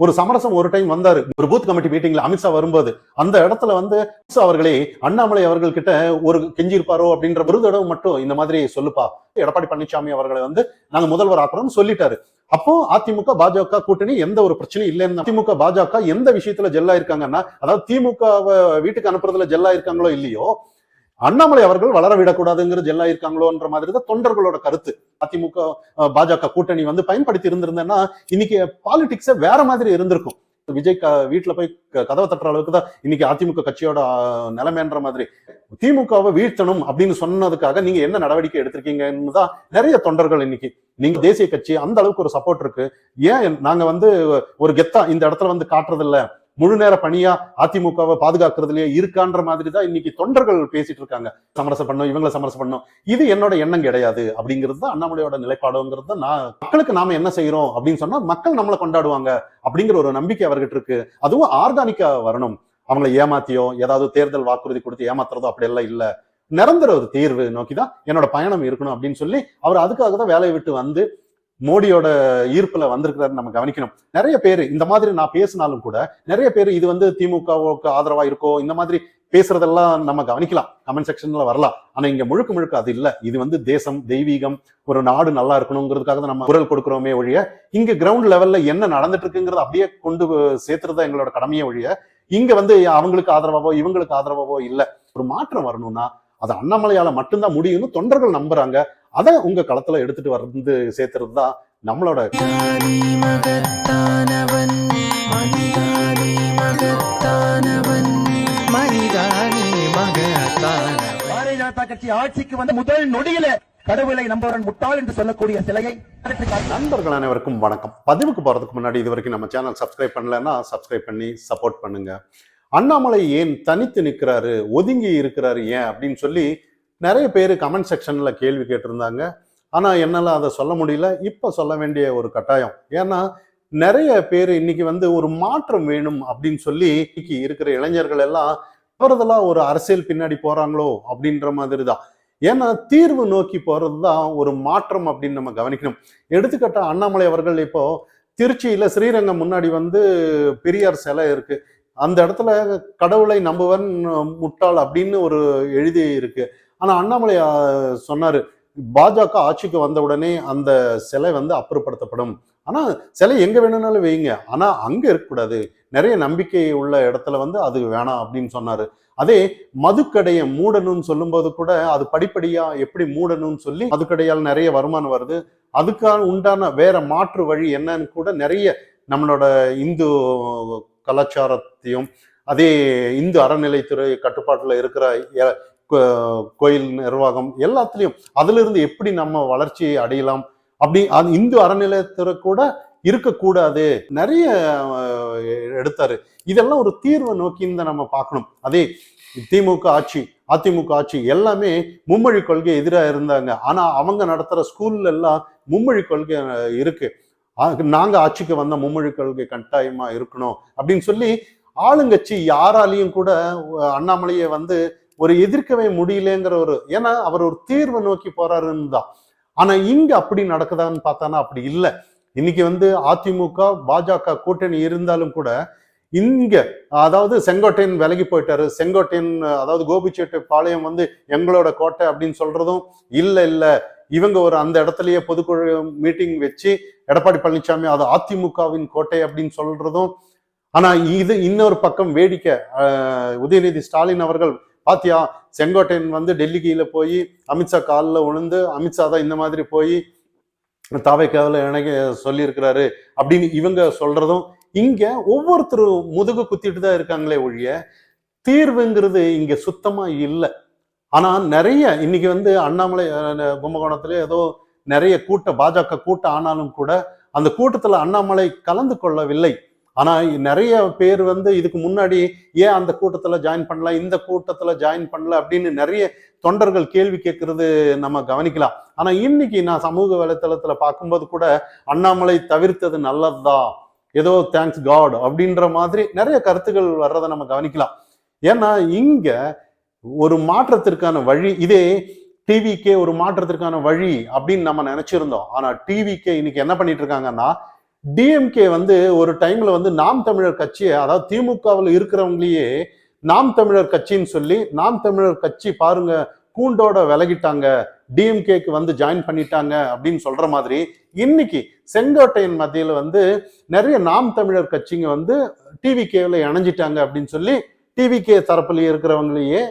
ஒரு சமரசம் ஒரு டைம் வந்தாரு. ஒரு பூத் கமிட்டி மீட்டிங்ல அமித்ஷா வரும்போது அந்த இடத்துல வந்து அவர்களே அண்ணாமலை அவர்கள் கிட்ட ஒரு கெஞ்சிருப்பாரோ அப்படின்ற ஒரு தடவை மட்டும் இந்த மாதிரி சொல்லுப்பா. எடப்பாடி பழனிசாமி அவர்களை வந்து நாங்க முதல்வர் ஆக்குறோம்னு சொல்லிட்டாரு. அப்போ அதிமுக பாஜக கூட்டணி எந்த ஒரு பிரச்சனையும் இல்லைன்னு அதிமுக பாஜக எந்த விஷயத்துல ஜெல்லா இருக்காங்கன்னா அதாவது திமுக வீட்டுக்கு அனுப்புறதுல ஜெல்லா இருக்காங்களோ இல்லையோ அண்ணாமலை அவர்கள் வளர விடக்கூடாதுங்கிறது எல்லாம் இருக்காங்களோன்ற மாதிரி தான் தொண்டர்களோட கருத்து. அதிமுக பாஜக கூட்டணி வந்து பயன்படுத்தி இருந்திருந்தேன்னா இன்னைக்கு பாலிடிக்ஸே வேற மாதிரி இருந்திருக்கும். விஜய் க வீட்டுல போய் க- கதவை தட்டுற அளவுக்கு தான் இன்னைக்கு அதிமுக கட்சியோட நிலைமைன்ற மாதிரி. திமுகவை வீழ்த்தணும் அப்படின்னு சொன்னதுக்காக நீங்க என்ன நடவடிக்கை எடுத்திருக்கீங்கன்னு தான் நிறைய தொண்டர்கள் இன்னைக்கு. நீங்க தேசிய கட்சி அந்த அளவுக்கு ஒரு சப்போர்ட் இருக்கு. ஏன் நாங்க வந்து ஒரு கெத்தா இந்த இடத்துல வந்து காட்டுறதில்ல? முழு நேர பணியா அதிமுகவை பாதுகாக்கிறதுலயே இருக்கான்ற மாதிரி தான் இன்னைக்கு தொண்டர்கள் பேசிட்டு இருக்காங்க. சமரசம் பண்ணும் இவங்களை சமரசம் பண்ணும். இது என்னோட எண்ணம் கிடையாது அப்படிங்கிறது தான் அண்ணாமலையோட நிலைப்பாடுங்கிறது தான் நான் மக்களுக்கு நாம என்ன செய்யறோம் அப்படின்னு சொன்னா மக்கள் நம்மளை கொண்டாடுவாங்க அப்படிங்கிற ஒரு நம்பிக்கை அவர்கிட்ட இருக்கு. அதுவும் ஆர்கானிக்கா வரணும். அவங்களை ஏமாத்தியோ ஏதாவது தேர்தல் வாக்குறுதி கொடுத்து ஏமாத்துறதோ அப்படி எல்லாம் இல்ல. நிரந்தர ஒரு தீர்வு நோக்கி தான் என்னோட பயணம் இருக்கணும் அப்படின்னு சொல்லி அவர் அதுக்காக தான் வேலையை விட்டு வந்து மோடியோட ஈர்ப்புல வந்திருக்கிறாரு நம்ம கவனிக்கணும். நிறைய பேர் இந்த மாதிரி நான் பேசினாலும் கூட நிறைய பேர் இது வந்து திமுகவுக்கு ஆதரவா இருக்கோ இந்த மாதிரி பேசுறதெல்லாம் நம்ம கவனிக்கலாம். கமெண்ட் செக்ஷன்ல வரலாம். ஆனா இங்க முழுக்க முழுக்க அது இல்ல. இது வந்து தேசம் தெய்வீகம் ஒரு நாடு நல்லா இருக்கணுங்கிறதுக்காக தான் நம்ம குரல் கொடுக்கிறோமே ஒழிய இங்க கிரவுண்ட் லெவல்ல என்ன நடந்துட்டு இருக்குங்கிறத அப்படியே கொண்டு சேர்த்துறதா தான் எங்களோட கடமையே ஒழிய இங்க வந்து அவங்களுக்கு ஆதரவாவோ இவங்களுக்கு ஆதரவாவோ இல்ல. ஒரு மாற்றம் வரணும்னா அது அண்ணாமலையால மட்டும்தான் முடியும்னு தொண்டர்கள் நம்புறாங்க. அதை உங்க களத்துல எடுத்துட்டு வந்து சேர்த்துறது தான் நம்மளோட பாரதிய ஜனதா கட்சி ஆட்சிக்கு வந்த முதல் நொடியில கடவுளை நம்புவன் முட்டாள் என்று சொல்லக்கூடிய சிலையை. நண்பர்கள் அனைவருக்கும் வணக்கம். பதிவுக்கு போறதுக்கு முன்னாடி இது வரைக்கும் நம்ம சேனல் சப்ஸ்கிரைப் பண்ணலன்னா சப்ஸ்கிரைப் பண்ணி சப்போர்ட் பண்ணுங்க. அண்ணாமலை ஏன் தனித்து நிற்கிறாரு ஒதுங்கி இருக்கிறாரு ஏன்? அப்படின்னு சொல்லி நிறைய பேர் கமெண்ட் செக்ஷனில் கேள்வி கேட்டிருந்தாங்க. ஆனால் என்னால் அதை சொல்ல முடியல. இப்போ சொல்ல வேண்டிய ஒரு கட்டாயம். ஏன்னா நிறைய பேர் இன்னைக்கு வந்து ஒரு மாற்றம் வேணும் அப்படின்னு சொல்லி இன்னைக்கு இருக்கிற இளைஞர்கள் எல்லாம் தவறுதலாக ஒரு அரசியல் பின்னாடி போகிறாங்களோ அப்படின்ற மாதிரி தான் ஏன்னா தீர்வு நோக்கி போகிறது தான் ஒரு மாற்றம் அப்படின்னு நம்ம கவனிக்கணும். எடுத்துக்காட்டா அண்ணாமலை அவர்கள் இப்போ திருச்சியில் ஸ்ரீரங்கம் முன்னாடி வந்து பெரியார் சிலை இருக்கு. அந்த இடத்துல கடவுளை நம்புவன் முட்டாள் அப்படின்னு ஒரு எழுதி இருக்குது ஆனால் அண்ணாமலை சொன்னார் பாஜக ஆட்சிக்கு வந்த உடனே அந்த சிலை வந்து அப்புறப்படுத்தப்படும். ஆனால் சிலை எங்கே வேணும்னாலும் வைங்க. ஆனால் அங்கே இருக்கக்கூடாது. நிறைய நம்பிக்கை உள்ள இடத்துல வந்து அது வேணாம் அப்படின்னு சொன்னார். அதே மதுக்கடையை மூடணும்னு சொல்லும்போது கூட அது படிப்படியாக எப்படி மூடணும்னு சொல்லி மதுக்கடையால் நிறைய வருமானம் வருது. அதுக்கான உண்டான வேற மாற்று வழி என்னன்னு கூட நிறைய நம்மளோட இந்து கலாச்சாரத்தையும் அதே இந்து அறநிலைத்துறை கட்டுப்பாட்டில் இருக்கிற கோயில் நிர்வாகம் எல்லாத்துலேயும் அதிலிருந்து எப்படி நம்ம வளர்ச்சி அடையலாம்? அப்படி அது இந்து அறநிலையத்துறை கூட இருக்கக்கூடாது. நிறைய எடுத்தாரு. இதெல்லாம் ஒரு தீர்வை நோக்கி இந்த நம்ம பார்க்கணும். அதே திமுக ஆட்சி அதிமுக ஆட்சி எல்லாமே மும்மொழி கொள்கை எதிராக இருந்தாங்க. ஆனா அவங்க நடத்துற ஸ்கூல்ல எல்லாம் மும்மொழி கொள்கை இருக்கு. நாங்கள் நாங்க ஆட்சிக்கு வந்த மும்மொழி கொள்கை கட்டாயமா இருக்கணும் அப்படின்னு சொல்லி ஆளுங்கட்சி யாராலையும் கூட அண்ணாமலையை வந்து ஒரு எதிர்க்கவே முடியலங்கிற ஒரு ஏன்னா அவர் ஒரு தீர்வை நோக்கி போறாருன்னு தான் ஆனா இங்க அப்படி நடக்குதான்னு பார்த்தானா அப்படி இல்லை. இன்னைக்கு வந்து அதிமுக பாஜக கூட்டணி இருந்தாலும் கூட இங்க அதாவது செங்கோட்டையன் விலகி போயிட்டாரு. செங்கோட்டையன் அதாவது கோபிச்செட்டு பாளையம் வந்து எங்களோட கோட்டை அப்படின்னு சொல்றதும் இல்ல இல்ல. இவங்க ஒரு அந்த இடத்துலயே பொதுக்குழு மீட்டிங் வச்சு எடப்பாடி பழனிசாமி அது அதிமுகவின் கோட்டை அப்படின்னு சொல்றதும் ஆனா இது இன்னொரு பக்கம் வேடிக்கை. உதயநிதி ஸ்டாலின் அவர்கள் பாத்தியா செங்கோட்டையன் வந்து டெல்லி கீழே போய் அமித்ஷா காலில் விழுந்து அமித்ஷா தான் இந்த மாதிரி போய் தாவைக்காவில் இணைக்க சொல்லியிருக்கிறாரு அப்படின்னு இவங்க சொல்றதும் இங்க ஒவ்வொருத்தரும் முதுகு குத்திட்டு தான் இருக்காங்களே ஒழிய தீர்வுங்கிறது இங்க சுத்தமா இல்லை. ஆனா நிறைய இன்னைக்கு வந்து அண்ணாமலை கும்பகோணத்துல ஏதோ நிறைய கூட்ட பாஜக கூட்டம் ஆனாலும் கூட அந்த கூட்டத்துல அண்ணாமலை கலந்து கொள்ளவில்லை. ஆனால் நிறைய பேர் வந்து இதுக்கு முன்னாடி ஏன் அந்த கூட்டத்தில் ஜாயின் பண்ணல இந்த கூட்டத்தில் ஜாயின் பண்ணல அப்படின்னு நிறைய தொண்டர்கள் கேள்வி கேட்கறது நம்ம கவனிக்கலாம். ஆனால் இன்னைக்கு நான் சமூக வலைத்தளத்தில் பார்க்கும்போது கூட அண்ணாமலை தவிர்த்தது நல்லதுதான் ஏதோ தேங்க்ஸ் காட் அப்படின்ற மாதிரி நிறைய கருத்துக்கள் வர்றதை நம்ம கவனிக்கலாம். ஏன்னா இங்க ஒரு மாற்றத்திற்கான வழி இதே டிவிக்கே ஒரு மாற்றத்திற்கான வழி அப்படின்னு நம்ம நினைச்சிருந்தோம். ஆனா டிவிக்கே இன்னைக்கு என்ன பண்ணிட்டு இருக்காங்கன்னா டிஎம்கே வந்து ஒரு டைம்ல வந்து நாம் தமிழர் கட்சியை அதாவது திமுகவில் இருக்கிறவங்களையே நாம் தமிழர் கட்சின்னு சொல்லி நாம் தமிழர் கட்சி பாருங்க கூண்டோட விலகிட்டாங்க. டிஎம்கேக்கு வந்து ஜாயின் பண்ணிட்டாங்க அப்படின்னு சொல்ற மாதிரி இன்னைக்கு செங்கோட்டையின் மத்தியில் வந்து நிறைய நாம் தமிழர் கட்சிங்க வந்து டிவிகேவில் இணைஞ்சிட்டாங்க அப்படின்னு சொல்லி டிவிகே தரப்புல இருக்கிறவங்களையே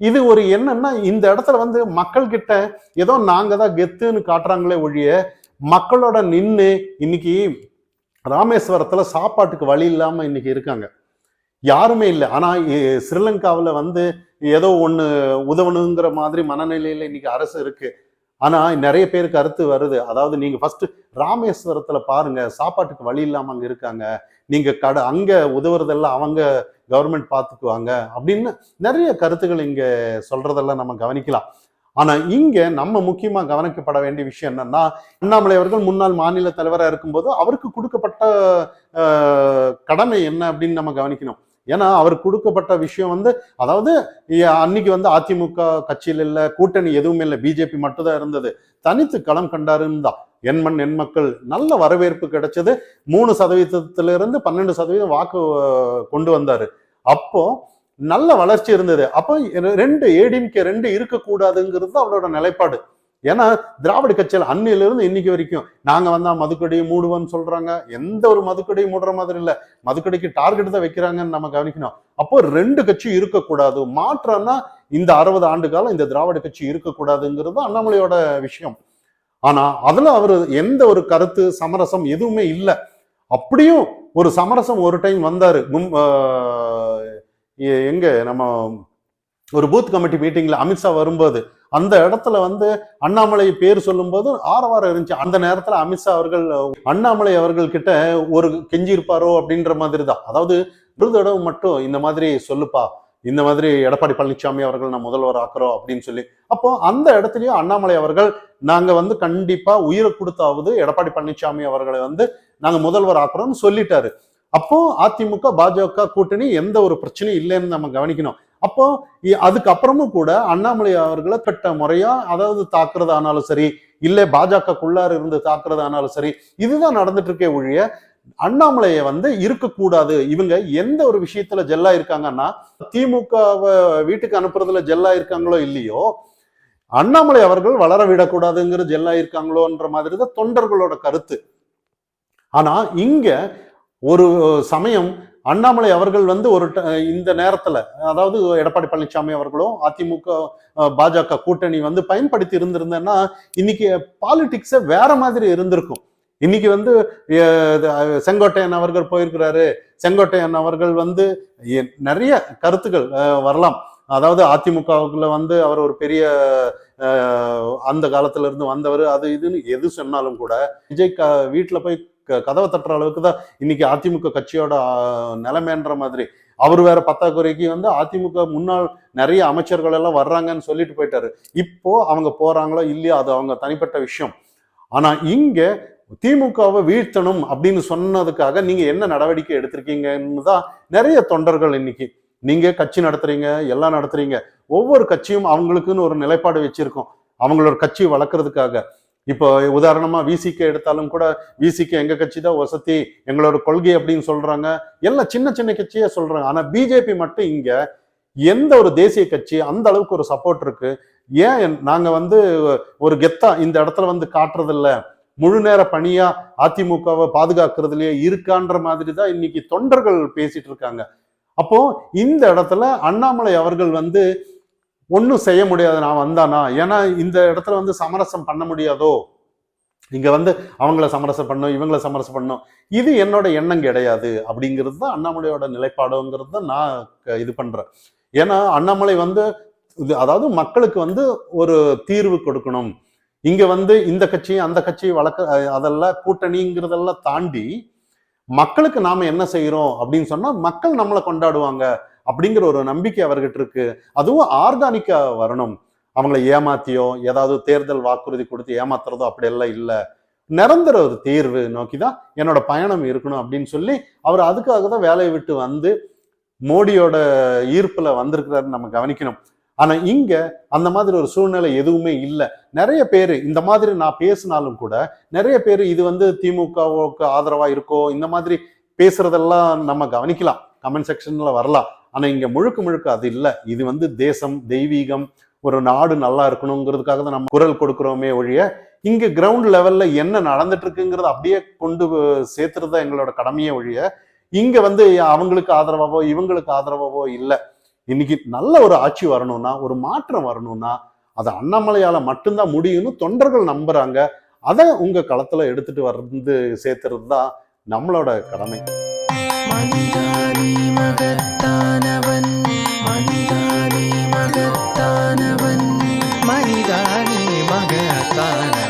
இது ஒரு என்னன்னா இந்த இடத்துல வந்து மக்கள் கிட்ட ஏதோ நாங்க தான் கெத்துன்னு காட்டுறாங்களே ஒழிய மக்களோட நின்று இன்னைக்கு ராமேஸ்வரத்தில் சாப்பாட்டுக்கு வழி இல்லாமல் இன்னைக்கு இருக்காங்க. யாருமே இல்லை. ஆனால் ஸ்ரீலங்காவில் வந்து ஏதோ ஒன்று உதவணுங்கிற மாதிரி மனநிலையில் இன்னைக்கு அரசு இருக்குது ஆனால் நிறைய பேருக்கு கருத்து வருது. அதாவது நீங்கள் ஃபஸ்ட்டு ராமேஸ்வரத்தில் பாருங்கள் சாப்பாட்டுக்கு வழி இல்லாமல் அங்கே இருக்காங்க. நீங்கள் கடை அங்கே உதவுறதெல்லாம் அவங்க கவர்மெண்ட் பார்த்துக்குவாங்க அப்படின்னு நிறைய கருத்துக்கள் இங்கே சொல்கிறதெல்லாம் நம்ம கவனிக்கலாம். ஆனா இங்க நம்ம முக்கியமா கவனிக்கப்பட வேண்டிய விஷயம் என்னன்னா அண்ணாமலை அவர்கள் முன்னாள் மாநில தலைவராக இருக்கும்போது அவருக்கு கொடுக்கப்பட்ட கடமை என்ன அப்படின்னு நம்ம கவனிக்கணும். ஏன்னா அவருக்கு கொடுக்கப்பட்ட விஷயம் வந்து அதாவது அன்னைக்கு வந்து அதிமுக கட்சியில் இல்லை கூட்டணி எதுவுமே இல்லை பிஜேபி மட்டும்தான் இருந்தது. தனித்து களம் கண்டாருந்தா தான் எண்மண் எண் மக்கள் நல்ல வரவேற்பு கிடைச்சது. மூணு சதவீதத்திலிருந்து பன்னெண்டு சதவீதம் வாக்கு கொண்டு வந்தாரு. அப்போ நல்ல வளர்ச்சி இருந்தது. அப்போ ரெண்டு ஏடிஎம்கே ரெண்டு இருக்கக்கூடாதுங்கிறது தான் அவரோட நிலைப்பாடு. ஏன்னா திராவிட கட்சியில் அன்னையிலிருந்து இன்னைக்கு வரைக்கும் நாங்க வந்தா மதுக்கடியை மூடுவோம்னு சொல்றாங்க. எந்த ஒரு மதுக்கடையும் மூடுற மாதிரி இல்ல. மதுக்கடிக்கு டார்கெட் தான் வைக்கிறாங்கன்னு நம்ம கவனிக்கணும். அப்போ ரெண்டு கட்சி இருக்கக்கூடாது. மாற்றம்னா இந்த அறுபது ஆண்டு காலம் இந்த திராவிட கட்சி இருக்கக்கூடாதுங்கிறது அண்ணாமலையோட விஷயம். ஆனா அதுல அவர் எந்த ஒரு கருத்து சமரசம் எதுவுமே இல்லை. அப்படியும் ஒரு சமரசம் ஒரு டைம் வந்தாரு. எங்க? நம்ம ஒரு பூத் கமிட்டி மீட்டிங்ல அமித்ஷா வரும்போது அந்த இடத்துல வந்து அண்ணாமலை பேர் சொல்லும்போது ஆரவாரம் இருந்துச்சு. அந்த நேரத்துல அமித்ஷா அவர்கள் அண்ணாமலை அவர்கள் கிட்ட ஒரு கெஞ்சி இருப்பாரோ அப்படின்ற மாதிரி தான் அதாவது ஒரு தடவை மட்டும் இந்த மாதிரி சொல்லுப்பா. இந்த மாதிரி எடப்பாடி பழனிசாமி அவர்கள் நான் முதல்வர் ஆக்குறோம் அப்படின்னு சொல்லி. அப்போ அந்த இடத்துலயும் அண்ணாமலை அவர்கள் நாங்க வந்து கண்டிப்பா உயிரை கொடுத்தாவது எடப்பாடி பழனிசாமி அவர்களை வந்து நாங்க முதல்வர் ஆக்குறோம்னு சொல்லிட்டாரு. அப்போ அதிமுக பாஜக கூட்டணி எந்த ஒரு பிரச்சனையும் இல்லைன்னு நம்ம கவனிக்கணும். அப்போ அதுக்கப்புறமும் கூட அண்ணாமலை அவர்களை கட்ட முறையா அதாவது தாக்குறதானாலும் சரி இல்லை பாஜகக்குள்ளார இருந்து தாக்குறதானாலும் சரி இதுதான் நடந்துட்டு இருக்கே ஒழிய அண்ணாமலையை வந்து இருக்கக்கூடாது. இவங்க எந்த ஒரு விஷயத்துல ஜெல்லா இருக்காங்கன்னா திமுக வீட்டுக்கு அனுப்புறதுல ஜெல்லா இருக்காங்களோ இல்லையோ அண்ணாமலை அவர்கள் வளர விடக்கூடாதுங்கிற ஜெல்லா இருக்காங்களோன்ற மாதிரி தான் தொண்டர்களோட கருத்து. ஆனா இங்க ஒரு சமயம் அண்ணாமலை அவர்கள் வந்து ஒரு ட- இந்த நேரத்துல அதாவது எடப்பாடி பழனிசாமி அவர்களும் அதிமுக பாஜக கூட்டணி வந்து பயன்படுத்தி இருந்திருந்தேன்னா இன்னைக்கு பாலிடிக்ஸ வேற மாதிரி இருந்திருக்கும். இன்னைக்கு வந்து செங்கோட்டையன் அவர்கள் போயிருக்கிறாரு. செங்கோட்டையன் அவர்கள் வந்து எ- நிறைய கருத்துக்கள் வரலாம். அதாவது அதிமுகவுக்குள்ள வந்து அவர் ஒரு பெரிய அந்த காலத்துல இருந்து வந்தவர் அது இதுன்னு எது சொன்னாலும் கூட விஜய் க வீட்டுல போய் கதவை தட்டுற அளவுக்கு தான் இன்னைக்கு அதிமுக கட்சியோட நிலைமைன்ற மாதிரி. அவர் வேற பத்தாக்குறைக்கு வந்து அதிமுக முன்னாள் நிறைய அமைச்சர்கள் எல்லாம் வர்றாங்கன்னு சொல்லிட்டு போயிட்டாரு. இப்போ அவங்க போறாங்களோ இல்லையோ அது அவங்க தனிப்பட்ட விஷயம். ஆனா இங்க திமுகவை வீழ்த்தணும் அப்படின்னு சொன்னதுக்காக நீங்க என்ன நடவடிக்கை எடுத்திருக்கீங்கன்னு தான் நிறைய தொண்டர்கள் இன்னைக்கு. நீங்க கட்சி நடத்துறீங்க எல்லாம் நடத்துறீங்க. ஒவ்வொரு கட்சியும் அவங்களுக்குன்னு ஒரு நிலைப்பாடு வச்சிருக்கோம். அவங்களோட கட்சி வளர்க்கறதுக்காக. இப்போ உதாரணமா விசிக்கு எடுத்தாலும் கூட விசிக்கு எங்க கட்சி தான் வசதி எங்களோட கொள்கை அப்படின்னு சொல்றாங்க. எல்லாம் சின்ன சின்ன கட்சியே சொல்றாங்க. ஆனா பிஜேபி மட்டும் இங்க எந்த ஒரு தேசிய கட்சி அந்த அளவுக்கு ஒரு சப்போர்ட் இருக்கு. ஏன் நாங்க வந்து ஒரு கெத்தா இந்த இடத்துல வந்து காட்டுறது இல்ல முழு நேர பணியா அதிமுகவை பாதுகாக்கிறதுலயே இருக்கான்ற மாதிரி தான் இன்னைக்கு தொண்டர்கள் பேசிட்டு இருக்காங்க. அப்போ இந்த இடத்துல அண்ணாமலை அவர்கள் வந்து ஒன்றும் செய்ய முடியாது. நான் வந்தானா? ஏன்னா இந்த இடத்துல வந்து சமரசம் பண்ண முடியாதோ? இங்கே வந்து அவங்கள சமரசம் பண்ணும் இவங்கள சமரசம் பண்ணும். இது என்னோட எண்ணம் கிடையாது. அப்படிங்கிறது தான் அண்ணாமலையோட நிலைப்பாடுங்கிறது தான் நான் க- இது பண்ணுறேன் ஏன்னா அண்ணாமலை வந்து இது அதாவது மக்களுக்கு வந்து ஒரு தீர்வு கொடுக்கணும். இங்கே வந்து இந்த கட்சி அந்த கட்சி வழக்க அதெல்லாம் கூட்டணிங்கிறதெல்லாம் தாண்டி மக்களுக்கு நாம் என்ன செய்கிறோம் அப்படின்னு சொன்னால் மக்கள் நம்மளை கொண்டாடுவாங்க. அப்படிங்கிற ஒரு நம்பிக்கை அவர்கிட்ட இருக்கு. அதுவும் ஆர்கானிக்கா வரணும். அவங்கள ஏமாத்தியோ ஏதாவது தேர்தல் வாக்குறுதி கொடுத்து ஏமாத்துறதோ அப்படியெல்லாம் இல்லை. நிரந்தர ஒரு தீர்வு நோக்கி தான் என்னோட பயணம் இருக்கணும் அப்படின்னு சொல்லி அவர் அதுக்காக தான் வேலையை விட்டு வந்து மோடியோட ஈர்ப்புல வந்திருக்கிறாரு நம்ம கவனிக்கணும். ஆனா இங்க அந்த மாதிரி ஒரு சூழ்நிலை எதுவுமே இல்லை. நிறைய பேர் இந்த மாதிரி நான் பேசினாலும் கூட நிறைய பேர் இது வந்து திமுகவுக்கு ஆதரவா இருக்கோ இந்த மாதிரி பேசுறதெல்லாம் நம்ம கவனிக்கலாம். கமெண்ட் செக்ஷன்ல வரலாம். ஆனால் இங்கே முழுக்க முழுக்க அது இல்லை. இது வந்து தேசம் தெய்வீகம் ஒரு நாடு நல்லா இருக்கணுங்கிறதுக்காக தான் நம்ம குரல் கொடுக்குறோமே ஒழிய இங்கே கிரவுண்ட் லெவலில் என்ன நடந்துட்டு இருக்குங்கிறத அப்படியே கொண்டு சேர்த்துறது தான் எங்களோட கடமையே ஒழிய இங்கே வந்து அவங்களுக்கு ஆதரவாவோ இவங்களுக்கு ஆதரவாவோ இல்லை. இன்னைக்கு நல்ல ஒரு ஆட்சி வரணும்னா ஒரு மாற்றம் வரணும்னா அது அண்ணாமலையால் மட்டும்தான் முடியும்னு தொண்டர்கள் நம்புறாங்க. அதை உங்கள் களத்தில் எடுத்துட்டு வந்து சேர்த்துறது தான் நம்மளோட கடமை. மனிதானி மகத்தானவன் மனிதானி மகத்தானவன் மனிதானி மகத்தானவன்.